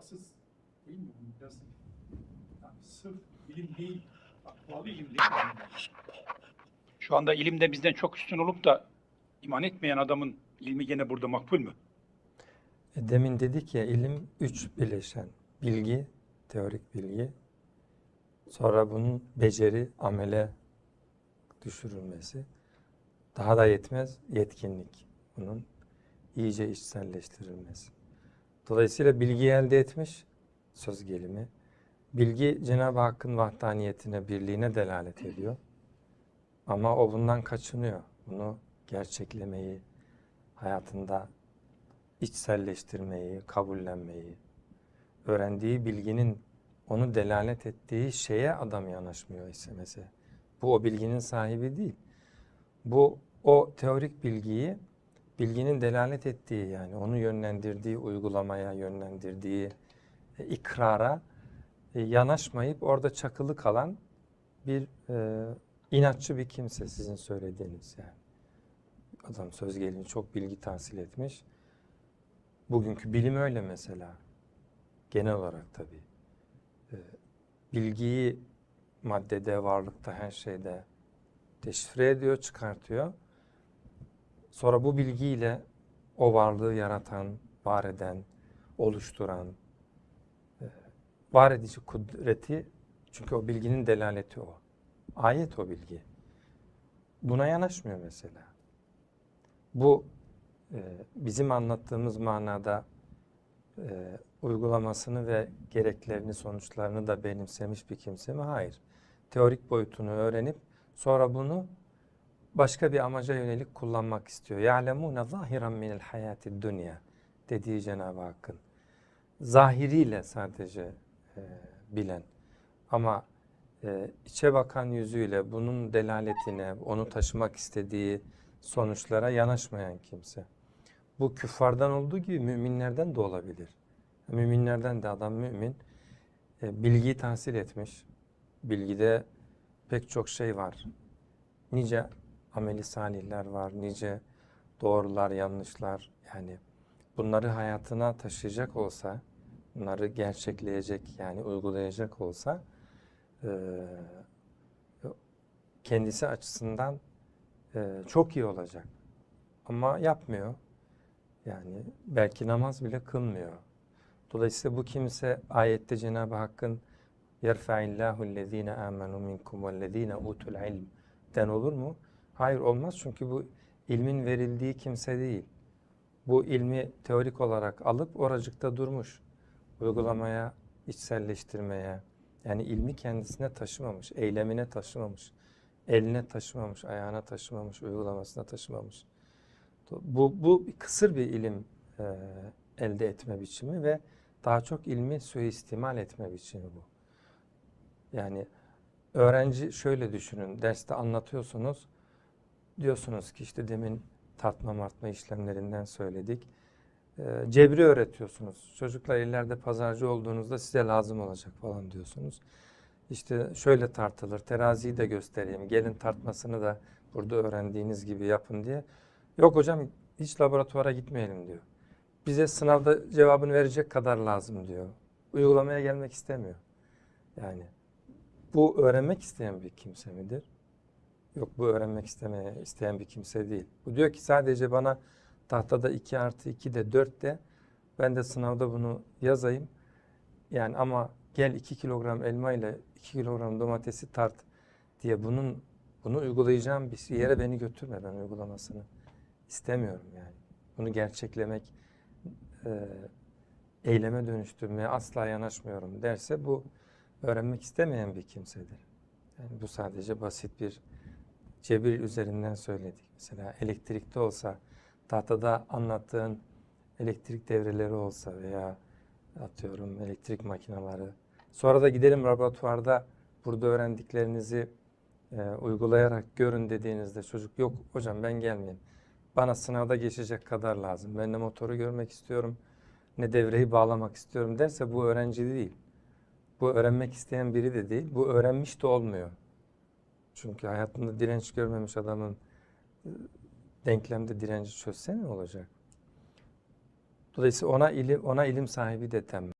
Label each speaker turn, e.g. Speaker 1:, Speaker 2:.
Speaker 1: haksız değil mi? Biraz yani sırf ilim değil, takvalı ilim değil. Yani.
Speaker 2: Şu anda ilimde bizden çok üstün olup da iman etmeyen adamın ilmi gene burada makbul mü?
Speaker 3: E, Demin dedik ya ilim üç bileşen. Bilgi, teorik bilgi. Sonra bunun beceri, amele düşürülmesi. Daha da yetmez yetkinlik. Bunun iyice içselleştirilmesi. Dolayısıyla bilgi elde etmiş söz gelimi. Bilgi Cenab-ı Hakk'ın vahdaniyetine, birliğine delalet ediyor. Ama o bundan kaçınıyor. Bunu gerçeklemeyi, hayatında içselleştirmeyi, kabullenmeyi, öğrendiği bilginin onu delalet ettiği şeye adam yanaşmıyor ise mesela. Bu o bilginin sahibi değil. Bu o teorik bilgiyi bilginin delalet ettiği yani onu yönlendirdiği uygulamaya, yönlendirdiği e, ikrara e, yanaşmayıp orada çakılı kalan bir e, inatçı bir kimse sizin söylediğiniz yani. Adam söz gelimi çok bilgi tahsil etmiş. Bugünkü bilim öyle mesela. Genel olarak tabii. Ee, bilgiyi maddede, varlıkta, her şeyde deşifre ediyor, çıkartıyor. Sonra bu bilgiyle o varlığı yaratan, var eden, oluşturan, e, var edici kudreti, çünkü o bilginin delaleti o. Ayet o bilgi. Buna yanaşmıyor mesela. Bu e, bizim anlattığımız manada e, uygulamasını ve gereklerini, sonuçlarını da benimsemiş bir kimse mi? Hayır. Teorik boyutunu öğrenip sonra bunu başka bir amaca yönelik kullanmak istiyor. يَعْلَمُونَ ظَاهِرًا مِنَ الْحَيَاتِ dünya dediği Cenab-ı Hakk'ın. Zahiriyle sadece e, bilen ama e, içe bakan yüzüyle bunun delaletine, onu taşımak istediği sonuçlara yanaşmayan kimse. Bu küffardan olduğu gibi müminlerden de olabilir. Müminlerden de adam mümin e, bilgiyi tahsil etmiş. Bilgide pek çok şey var. Nice ameli salihler var, nice doğrular, yanlışlar. Yani bunları hayatına taşıyacak olsa, bunları gerçekleyecek yani uygulayacak olsa e, kendisi açısından e, çok iyi olacak. Ama yapmıyor. Yani belki namaz bile kılmıyor. Dolayısıyla bu kimse ayette Cenab-ı Hakk'ın يَرْفَعِ اللّٰهُ الَّذ۪ينَ آمَنُوا مِنْكُمْ وَالَّذ۪ينَ اُوتُوا الْعِلْمِ den olur mu? Hayır olmaz çünkü bu ilmin verildiği kimse değil. Bu ilmi teorik olarak alıp oracıkta durmuş. Uygulamaya, içselleştirmeye, yani ilmi kendisine taşımamış, eylemine taşımamış, eline taşımamış, ayağına taşımamış, uygulamasına taşımamış. Bu, bu kısır bir ilim e, elde etme biçimi ve daha çok ilmi suistimal etme biçimi bu. Yani öğrenci şöyle düşünün, derste anlatıyorsunuz, diyorsunuz ki işte demin tartma martma işlemlerinden söyledik. E, cebri öğretiyorsunuz. Çocuklar ileride pazarcı olduğunuzda size lazım olacak falan diyorsunuz. İşte şöyle tartılır, teraziyi de göstereyim, gelin tartmasını da burada öğrendiğiniz gibi yapın diye. Yok hocam hiç laboratuvara gitmeyelim diyor. Bize sınavda cevabını verecek kadar lazım diyor. Uygulamaya gelmek istemiyor. Yani bu öğrenmek isteyen bir kimse midir? Yok bu öğrenmek istemeye isteyen bir kimse değil. Bu diyor ki sadece bana tahtada 2 artı 2 de 4 de ben de sınavda bunu yazayım. Yani ama gel 2 kilogram elma ile 2 kilogram domatesi tart diye bunun bunu uygulayacağım bir yere beni götürme ben uygulamasını istemiyorum yani. Bunu gerçeklemek, e, eyleme dönüştürmeye asla yanaşmıyorum derse bu öğrenmek istemeyen bir kimsedir. Yani bu sadece basit bir cebir üzerinden söyledik. Mesela elektrikte olsa, tahtada anlattığın elektrik devreleri olsa veya atıyorum elektrik makineleri. Sonra da gidelim laboratuvarda burada öğrendiklerinizi e, uygulayarak görün dediğinizde çocuk yok hocam ben gelmeyeyim. Bana sınavda geçecek kadar lazım. Ben de motoru görmek istiyorum. Ne devreyi bağlamak istiyorum derse bu öğrenci değil. Bu öğrenmek isteyen biri de değil. Bu öğrenmiş de olmuyor. Çünkü hayatında direnç görmemiş adamın e, denklemde direnci çözse ne olacak? Dolayısıyla ona ilim, ona ilim sahibi de denmez.